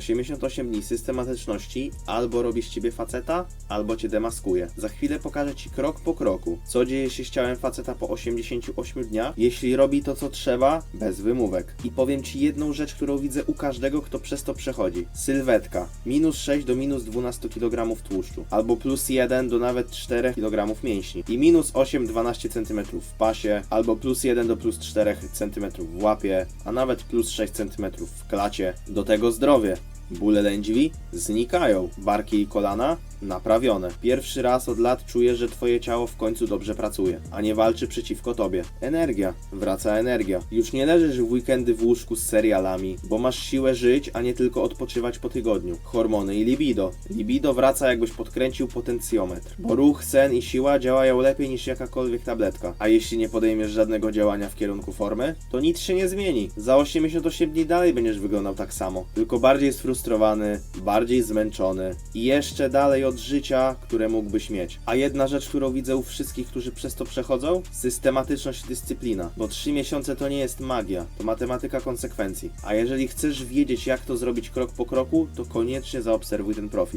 88 dni systematyczności albo robi z ciebie faceta, albo cię demaskuje. Za chwilę pokażę ci krok po kroku, co dzieje się z ciałem faceta po 88 dniach, jeśli robi to co trzeba, bez wymówek. I powiem ci jedną rzecz, którą widzę u każdego, kto przez to przechodzi. Sylwetka. Minus 6 do minus 12 kg tłuszczu, albo plus 1 do nawet 4 kg mięśni. I minus 8-12 cm w pasie, albo plus 1 do plus 4 cm w łapie, a nawet plus 6 cm w klacie. Do tego zdrowie. Bóle lędźwi znikają, barki i kolana naprawione. Pierwszy raz od lat czujesz, że twoje ciało w końcu dobrze pracuje, a nie walczy przeciwko tobie. Energia, wraca energia. Już nie leżysz w weekendy w łóżku z serialami, bo masz siłę żyć, a nie tylko odpoczywać po tygodniu. Hormony i libido. Libido wraca jakbyś podkręcił potencjometr, bo ruch, sen i siła działają lepiej niż jakakolwiek tabletka. A jeśli nie podejmiesz żadnego działania w kierunku formy, to nic się nie zmieni. Za 88 dni dalej będziesz wyglądał tak samo, tylko bardziej sfrustrowany, bardziej zmęczony i jeszcze dalej od życia, które mógłbyś mieć. A jedna rzecz, którą widzę u wszystkich, którzy przez to przechodzą, systematyczność i dyscyplina. Bo 3 miesiące to nie jest magia, to matematyka konsekwencji. A jeżeli chcesz wiedzieć, jak to zrobić krok po kroku, to koniecznie zaobserwuj ten profil.